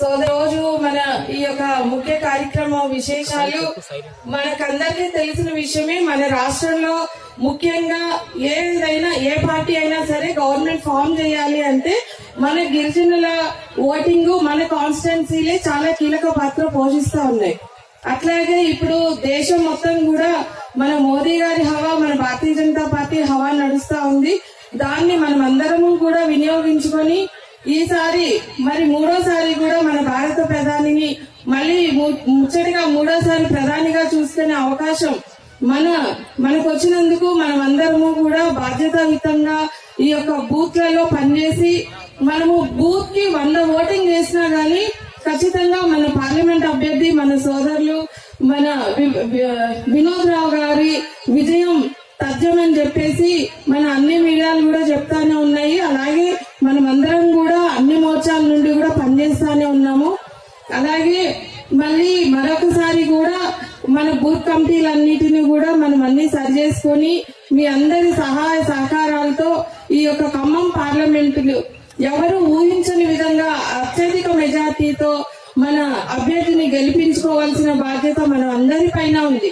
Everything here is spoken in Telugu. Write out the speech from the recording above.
సో రోజు మన ఈ యొక్క ముఖ్య కార్యక్రమ విశేషాలు మనకందరికీ తెలిసిన విషయమే మన రాష్ట్రంలో ముఖ్యంగా ఏదైనా ఏ పార్టీ అయినా సరే గవర్నమెంట్ ఫామ్ చేయాలి అంటే మన గిరిజనుల ఓటింగ్ మన కాన్స్టిట్యున్సీలే చాలా కీలక పాత్ర పోషిస్తా ఉన్నాయి. అట్లాగే ఇప్పుడు దేశం మొత్తం కూడా మన మోదీ గారి హవా మన భారతీయ జనతా పార్టీ హవా నడుస్తా ఉంది. దాన్ని మనం అందరము కూడా వినియోగించుకొని ఈసారి మరి మూడోసారి కూడా మళ్ళీ ము- ముచ్చటగా మూడోసారి ప్రధానిగా చూసుకునే అవకాశం మన మనకు వచ్చినందుకు మనం అందరము కూడా బాధ్యతాయుతంగా ఈ యొక్క బూత్లలో పనిచేసి మనము బూత్కి వంద ఓటింగ్ చేసినా గానీ ఖచ్చితంగా మన పార్లమెంట్ అభ్యర్థి మన సోదరులు మన వినోద్ రావు గారి విజయం తథ్యమని చెప్పేసి మన అన్ని మీడియాలు కూడా చెప్తానే ఉన్నాయి. అలాగే మనమందరం కూడా అన్ని మోర్చాల నుండి కూడా పనిచేస్తానే ఉన్నాము. అలాగే మళ్ళీ మరొకసారి కూడా మన బూత్ కమిటీలన్నిటిని కూడా మనం అన్ని సరి చేసుకొని మీ అందరి సహాయ సహకారాలతో ఈ యొక్క ఖమ్మం పార్లమెంటులు ఎవరు ఊహించని విధంగా అత్యధిక మెజార్టీతో మన అభ్యర్థిని గెలిపించుకోవాల్సిన బాధ్యత మన అందరి పైన ఉంది.